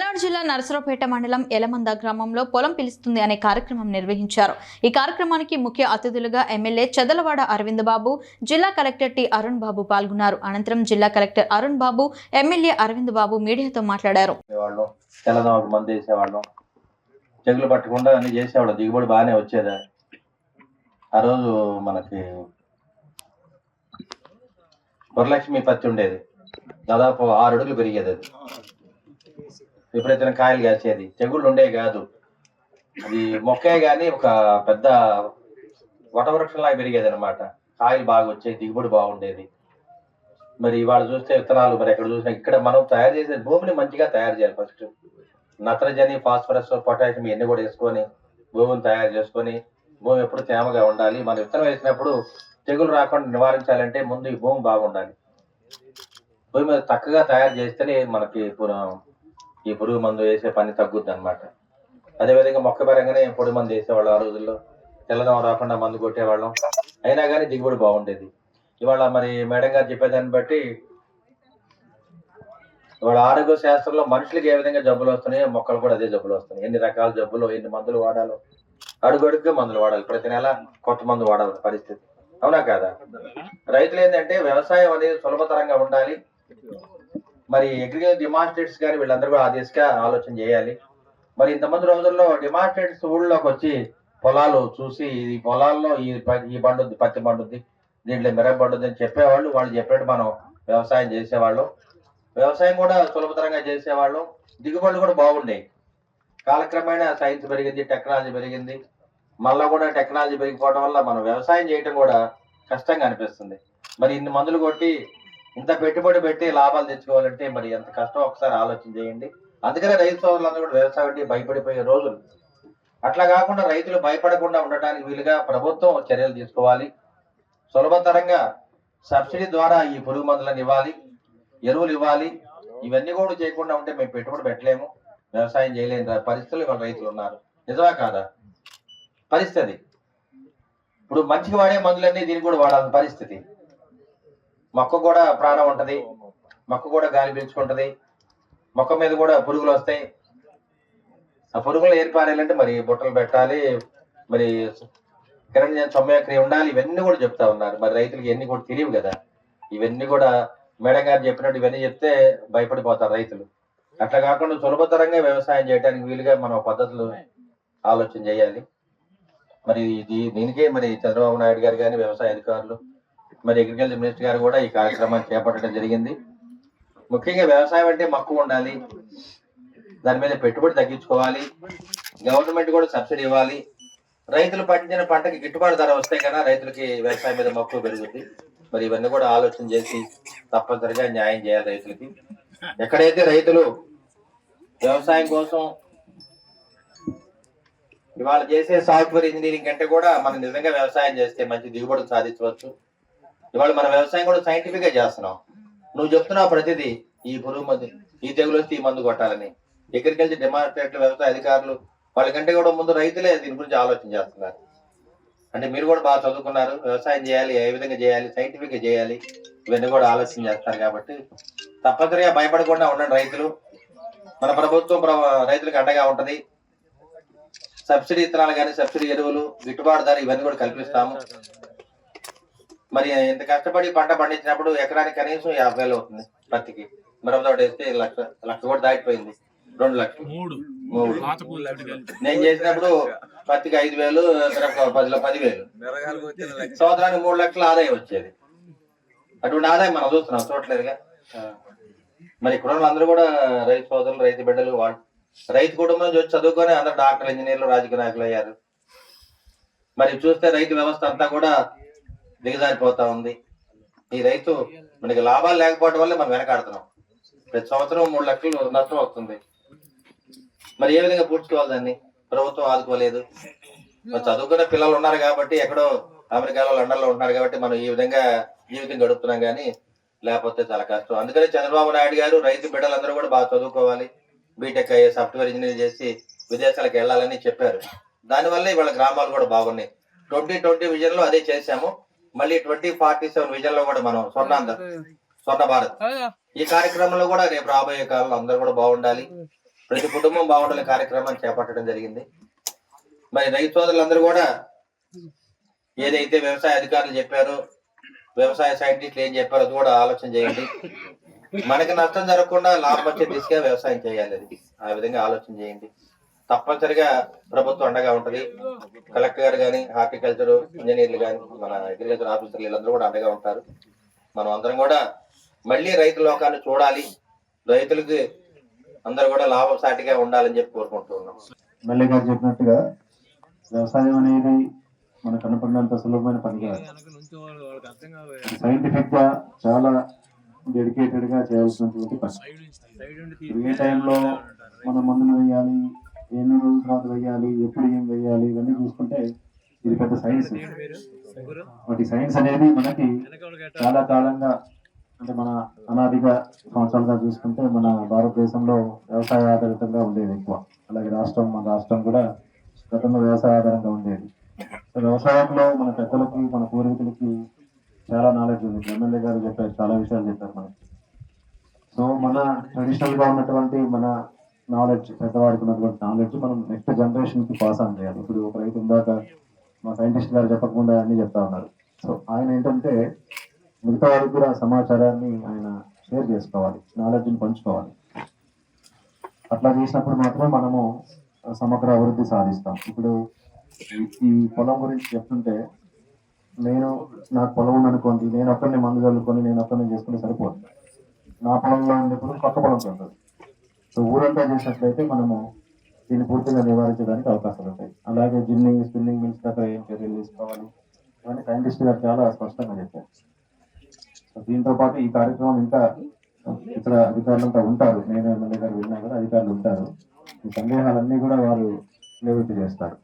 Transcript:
పల్నాడు జిల్లా నరసరావుపేట మండలం ఎలమంద గ్రామంలో పొలం పిలుస్తుంది అనే కార్యక్రమం నిర్వహించారు. ఈ కార్యక్రమానికి ముఖ్య అతిథులుగా ఎమ్మెల్యే చదలవాడ అరవింద్ బాబు జిల్లా కలెక్టర్ టి అరుణ్ బాబు పాల్గొన్నారు. అనంతరం జిల్లా కలెక్టర్ అరుణ్ బాబు ఎమ్మెల్యే అరవింద్ బాబు మీడియాతో మాట్లాడారు. చెగులు పట్టకుండా అన్ని చేసేవాళ్ళం. దిగుబడి బాగానే వచ్చేదా. ఆ రోజు మనకి వరలక్ష్మి పత్తి ఉండేది. దాదాపు ఆరు అడుగులు పెరిగేది అది. విపరీతమైన కాయలు కాసేది. తెగుళ్ళు ఉండేవి కాదు. అది మొక్కే కానీ ఒక పెద్ద వటవృక్షంలాగా పెరిగేది అనమాట కాయలు బాగా వచ్చేది దిగుబడి బాగుండేది. మరి ఇవాళ చూస్తే విత్తనాలు మరి ఎక్కడ చూసినా ఇక్కడ మనం తయారు చేసే భూమిని మంచిగా తయారు చేయాలి ఫస్ట్. నత్రజని ఫాస్ఫరస్ పొటాషియం ఇవన్నీ కూడా వేసుకొని భూమిని తయారు చేసుకొని భూమి ఎప్పుడు తేమగా ఉండాలి. మనం విత్తనం వేసినప్పుడు తెగులు రాకుండా నివారించాలంటే ముందు ఈ భూమి బాగుండాలి. భూమి మీద చక్కగా తయారు చేస్తేనే మనకి ఈ పురుగు మందు వేసే పని తగ్గుద్ది అనమాట అదేవిధంగా మొక్క పరంగానే పొడి మందు వేసేవాళ్ళం ఆ రోజుల్లో. తెల్లదం రాకుండా మందు కొట్టేవాళ్ళం. అయినా కానీ దిగుబడి బాగుండేది. ఇవాళ మరి మేడం గారు చెప్పేదాన్ని బట్టి ఇవాళ ఆరోగ్య శాస్త్రంలో మనుషులకి ఏ విధంగా జబ్బులు వస్తున్నాయో మొక్కలు కూడా అదే జబ్బులు వస్తున్నాయి. ఎన్ని రకాల జబ్బులు ఎన్ని మందులు వాడాలో. అడుగడుగ్గా మందులు వాడాలి. ప్రతి నెల కొత్త మందు వాడాలి పరిస్థితి. అవునా కాదా? రైతులు ఏంటంటే వ్యవసాయం అనేది సులభతరంగా ఉండాలి. మరి అగ్రికల్చర్ డిమాన్స్ట్రేట్స్ కానీ వీళ్ళందరూ కూడా ఆ దిశగా ఆలోచన చేయాలి. మరి ఇంతమంది రోజుల్లో డిమాన్స్ట్రేట్స్ ఊళ్ళోకి వచ్చి పొలాలు చూసి ఈ పొలాల్లో ఈ ఈ పండుద్ది పత్తి పండుద్ది దీంట్లో మిరప పండుద్ది అని చెప్పేవాళ్ళు వాళ్ళు చెప్పినట్టు మనం వ్యవసాయం చేసేవాళ్ళం. వ్యవసాయం కూడా సులభతరంగా చేసేవాళ్ళం. దిగుబడులు కూడా బాగుండేవి. కాలక్రమేణా సైన్స్ పెరిగింది టెక్నాలజీ పెరిగింది. మళ్ళీ కూడా టెక్నాలజీ పెరిగిపోవడం వల్ల మనం వ్యవసాయం చేయటం కూడా కష్టంగా అనిపిస్తుంది. మరి ఇన్ని మందులు కొట్టి ఇంత పెట్టుబడి పెట్టి లాభాలు తెచ్చుకోవాలంటే మరి ఎంత కష్టం? ఒకసారి ఆలోచన చేయండి. అందుకనే రైతు సోదరులందరూ కూడా వ్యవసాయం అంటే భయపడిపోయే రోజులు. అట్లా కాకుండా రైతులు భయపడకుండా ఉండటానికి వీలుగా ప్రభుత్వం చర్యలు తీసుకోవాలి. సులభతరంగా సబ్సిడీ ద్వారా ఈ పురుగు మందులను ఇవ్వాలి ఎరువులు ఇవ్వాలి. ఇవన్నీ కూడా చేయకుండా ఉంటే మేము పెట్టుబడి పెట్టలేము. వ్యవసాయం చేయలేని పరిస్థితులు ఇవాళ రైతులు ఉన్నారు. నిజమా కాదా? పరిస్థితి. ఇప్పుడు మంచిగా వాడే మందులన్నీ దీనికి కూడా వాడాల్సిన పరిస్థితి. మొక్క కూడా ప్రాణం ఉంటది. మొక్క కూడా గాలి పీల్చుకుంటది. మొక్క మీద కూడా పురుగులు వస్తాయి. ఆ పురుగులు ఏరి పారేయాలంటే మరి బుట్టలు పెట్టాలి. మరి కిరణ్ సౌమ్యక్రియ ఉండాలి. ఇవన్నీ కూడా చెప్తా ఉన్నారు. మరి రైతులకి ఇవన్నీ కూడా తెలియవు కదా. ఇవన్నీ కూడా మేడం గారు చెప్పినట్టు ఇవన్నీ చెప్తే భయపడిపోతారు రైతులు. అట్లా కాకుండా సులభతరంగా వ్యవసాయం చేయడానికి వీలుగా మనం పద్ధతులు ఆలోచన చేయాలి. మరి ఇది దీనికే మరి చంద్రబాబు నాయుడు గారు కానీ వ్యవసాయ అధికారులు మరి అగ్రికల్చర్ మినిస్టర్ గారు కూడా ఈ కార్యక్రమాన్ని చేపట్టడం జరిగింది. ముఖ్యంగా వ్యవసాయం అంటే మక్కువ ఉండాలి. దాని మీద పెట్టుబడి తగ్గించుకోవాలి. గవర్నమెంట్ కూడా సబ్సిడీ ఇవ్వాలి. రైతులు పండించిన పంటకి గిట్టుబాటు ధర వస్తే కన్నా రైతులకి వ్యవసాయం మీద మక్కువ పెరుగుతుంది మరి ఇవన్నీ కూడా ఆలోచన చేసి తప్పనిసరిగా న్యాయం చేయాలి రైతులకి. ఎక్కడైతే రైతులు వ్యవసాయం కోసం ఇవాళ చేసే సాఫ్ట్వేర్ ఇంజనీరింగ్ కంటే కూడా మనం నిజంగా వ్యవసాయం చేస్తే మంచి దిగుబడి సాధించవచ్చు. ఇవాళ మన వ్యవసాయం కూడా సైంటిఫిక్గా చేస్తున్నాం. నువ్వు చెప్తున్నావు ప్రతిదీ ఈ పురుగు మందు ఈ తెగులు వస్తే ఈ మందు కొట్టాలని. అగ్రికల్చర్ డిమాండ్రేట్లు వ్యవసాయ అధికారులు వాళ్ళకంటే కూడా ముందు రైతులే దీని గురించి ఆలోచన చేస్తున్నారు. అంటే మీరు కూడా బాగా చదువుకున్నారు వ్యవసాయం చేయాలి ఏ విధంగా చేయాలి సైంటిఫిక్గా చేయాలి ఇవన్నీ కూడా ఆలోచన చేస్తారు కాబట్టి తప్పనిసరిగా భయపడకుండా ఉండండి రైతులు. మన ప్రభుత్వం ప్ర- రైతులకు అండగా ఉంటది. సబ్సిడీ ఇత్తనాలు కానీ సబ్సిడీ ఎరువులు గిట్టుబాటు ధర ఇవన్నీ కూడా కల్పిస్తాము. మరి ఇంత కష్టపడి పంట పండించినప్పుడు ఎకరానికి కనీసం యాభై వేలు అవుతుంది పత్తికి. మిరప తోట వేస్తే లక్ష లక్ష కూడా దాటిపోయింది. రెండు లక్షలు. మూడు. నేను చేసినప్పుడు పత్తికి ఐదు వేలు పదిలో పదివేలు. సంవత్సరానికి మూడు లక్షల ఆదాయం వచ్చేది. అటువంటి ఆదాయం మనం చూస్తున్నాం చూడలేదుగా మరి ఇక్కడ అందరూ కూడా రైతు సోదరులు రైతు బిడ్డలు వాళ్ళు రైతు కుటుంబం నుంచి వచ్చి చదువుకొని అందరు డాక్టర్లు ఇంజనీర్లు రాజకీయ నాయకులు అయ్యారు. మరి చూస్తే రైతు వ్యవస్థ అంతా కూడా దిగజారిపోతా ఉంది. ఈ రైతు మనకి లాభాలు లేకపోవడం వల్ల మనం వెనకాడుతున్నాం. ప్రతి సంవత్సరం మూడు లక్షలు నష్టం వస్తుంది మరి ఏ విధంగా పూడ్చుకోవాలి దాన్ని? ప్రభుత్వం ఆదుకోలేదు. మరి చదువుకున్న పిల్లలు ఉన్నారు కాబట్టి ఎక్కడో అమెరికాలో లండన్లో ఉంటున్నారు కాబట్టి మనం ఈ విధంగా జీవితం గడుపుతున్నాం కానీ లేకపోతే చాలా కష్టం. అందుకని చంద్రబాబు నాయుడు గారు రైతు బిడ్డలందరూ కూడా బాగా చదువుకోవాలి. బీటెక్ అయ్యే సాఫ్ట్వేర్ ఇంజనీర్ చేసి విదేశాలకు వెళ్ళాలని చెప్పారు. దానివల్ల ఇవాళ గ్రామాలు కూడా బాగున్నాయి. ట్వంటీ ట్వంటీ విజన్లో అదే చేశాము. మళ్ళీ ట్వంటీ ఫార్టీ సెవెన్ విజన్లో కూడా మనం స్వర్ణాంధ్ర స్వర్ణ భారత్. ఈ కార్యక్రమంలో కూడా రేపు రాబోయే కాలంలో అందరూ కూడా బాగుండాలి. ప్రతి కుటుంబం బాగుండాలి కార్యక్రమాన్ని చేపట్టడం జరిగింది. మరి రైతు సోదరులందరూ కూడా ఏదైతే వ్యవసాయ అధికారులు చెప్పారో వ్యవసాయ సైంటిస్టులు ఏం చెప్పారో అది కూడా ఆలోచన చేయండి. మనకి నష్టం జరగకుండా లాభం వచ్చే దిశగా వ్యవసాయం చేయాలి అది. ఆ విధంగా ఆలోచన చేయండి. తప్పనిసరిగా ప్రభుత్వం అండగా ఉంటది. కలెక్టర్ గారు కానీ హార్టికల్చర్ ఇంజనీర్లు కానీ మన అగ్రికల్చర్ ఆఫీసర్లు వీళ్ళందరూ కూడా అండగా ఉంటారు. మనం అందరం కూడా మళ్ళీ రైతు లోకాన్ని చూడాలి. రైతులకి అందరూ కూడా లాభసాటిగా ఉండాలని చెప్పి కోరుకుంటూ ఉన్నాం. ఎమ్మెల్యే గారు చెప్పినట్టుగా వ్యవసాయం అనేది మనకు కనపడినంత సులభమైన పని కాదు సైంటిఫిక్గా చాలా డెడికేటెడ్గా చేయాల్సినటువంటి పని ఏ టైంలో మనం మందులు వేయాలి? ఎన్ని రోజుల తర్వాత వేయాలి ఎప్పుడు ఏం వేయాలి ఇవన్నీ చూసుకుంటే ఇది పెద్ద సైన్స్ వాటి సైన్స్ అనేది మనకి చాలా కాలంగా అంటే మన అనాదిగా సంవత్సరాలుగా చూసుకుంటే మన భారతదేశంలో వ్యవసాయ ఆధారితంగా ఉండేది ఎక్కువ. అలాగే రాష్ట్రం మన రాష్ట్రం కూడా గతంలో వ్యవసాయ ఆధారంగా ఉండేది. సో వ్యవసాయంలో మన పెద్దలకి మన పూర్వీకులకి చాలా నాలెడ్జ్ ఉంది. ఎమ్మెల్యే గారు చెప్పారు చాలా విషయాలు చెప్పారు మనకి. సో మన ట్రెడిషనల్గా ఉన్నటువంటి మన నాలెడ్జ్ పెద్దవాడికి ఉన్నటువంటి నాలెడ్జ్ మనం నెక్స్ట్ జనరేషన్కి పాస్ ఆన్ చేయాలి. ఇప్పుడు ఒక రైతు ఇందాక మా సైంటిస్ట్ గారు చెప్పకుండా అన్ని చెప్తా ఉన్నారు. సో ఆయన ఏంటంటే మిగతా వారికి కూడా సమాచారాన్ని ఆయన షేర్ చేసుకోవాలి నాలెడ్జ్ని పంచుకోవాలి. అట్లా చేసినప్పుడు మాత్రమే మనము సమగ్ర అభివృద్ధి సాధిస్తాం. ఇప్పుడు ఈ- ఈ పొలం గురించి చెప్తుంటే నేను నాకు పొలం ఉందనుకోండి నేను ఒక్కరిని మందు చల్లుకొని నేను ఒక్కరిని చేసుకుంటే సరిపోదు. నా పొలంలో ఉండేప్పుడు కొత్త పొలం ఉంటుంది సో ఊరంతా చేసినట్లయితే మనము దీన్ని పూర్తిగా నివారించడానికి అవకాశాలు ఉంటాయి. అలాగే జిన్నింగ్ స్పిన్నింగ్ మిల్స్ దగ్గర ఏం చర్యలు తీసుకోవాలి ఇవన్నీ సైంటిస్ట్ గారు చాలా స్పష్టంగా చెప్పారు. సో దీంతో పాటు ఈ కార్యక్రమం ఇంకా ఇక్కడ అధికారులంతా ఉంటారు. నేను ఎమ్మెల్యే గారు వెళ్ళినా కూడా అధికారులు ఉంటారు. ఈ సందేహాలన్నీ కూడా వారు నివృత్తి చేస్తారు.